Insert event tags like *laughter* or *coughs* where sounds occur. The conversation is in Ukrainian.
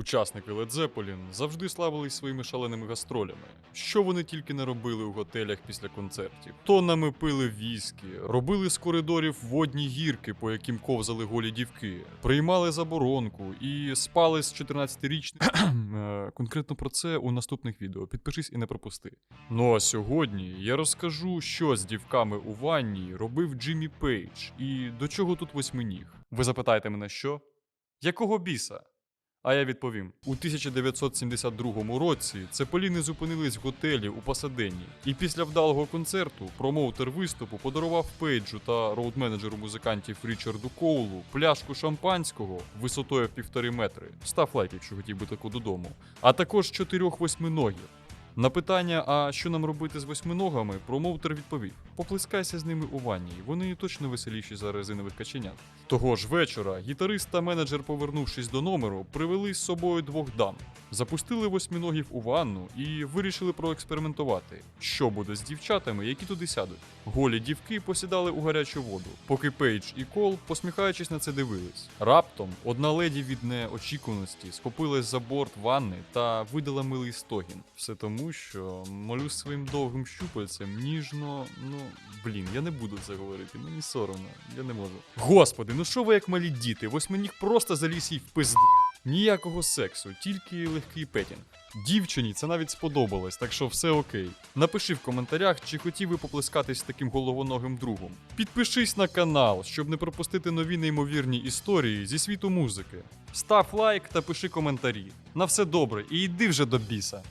Учасники Led Zeppelin завжди славились своїми шаленими гастролями. Що вони тільки не робили у готелях після концертів. Тоннами пили віскі, робили з коридорів водні гірки, по яким ковзали голі дівки, приймали заборонку і спали з 14-річним. *coughs* Е, Конкретно про це у наступних відео. Підпишись і не пропусти. Ну а сьогодні я розкажу, що з дівками у ванні робив Джиммі Пейдж і до чого тут восьминіг. Ви запитаєте мене, що? Якого біса? А я відповім: у 1972 році Цеполіни зупинились в готелі у Пасаденні, і після вдалого концерту промоутер виступу подарував Пейджу та роуд-менеджеру музикантів Річарду Коулу пляшку шампанського висотою в півтори метри. Став лайк, якщо хотів би таку додому. А також чотирьох восьминогів. На питання, а що нам робити з восьминогами, промоутер відповів: поплескайся з ними у ванні, вони точно веселіші за резинових каченят. Того ж вечора гітарист та менеджер, повернувшись до номеру, привели з собою двох дам, запустили восьминогів у ванну і вирішили проекспериментувати, що буде з дівчатами, які туди сядуть. Голі дівки посідали у гарячу воду, поки Пейдж і Кол, посміхаючись на це дивились. Раптом одна леді від неочікуваності схопилась за борт ванни та видала милий стогін. Все тому, що молю своїм довгим щупальцем ніжно. Ну блін, я не буду це говорити, мені соромно, я не можу. Господи, ну що ви як малі діти? Восьминіг просто заліз їй в пизду. Ніякого сексу, тільки легкий петінг. Дівчині це навіть сподобалось, так що все окей. Напиши в коментарях, чи хотів би поплескатись таким головоногим другом. Підпишись на канал, щоб не пропустити нові неймовірні історії зі світу музики. Став лайк та пиши коментарі. На все добре і йди вже до біса.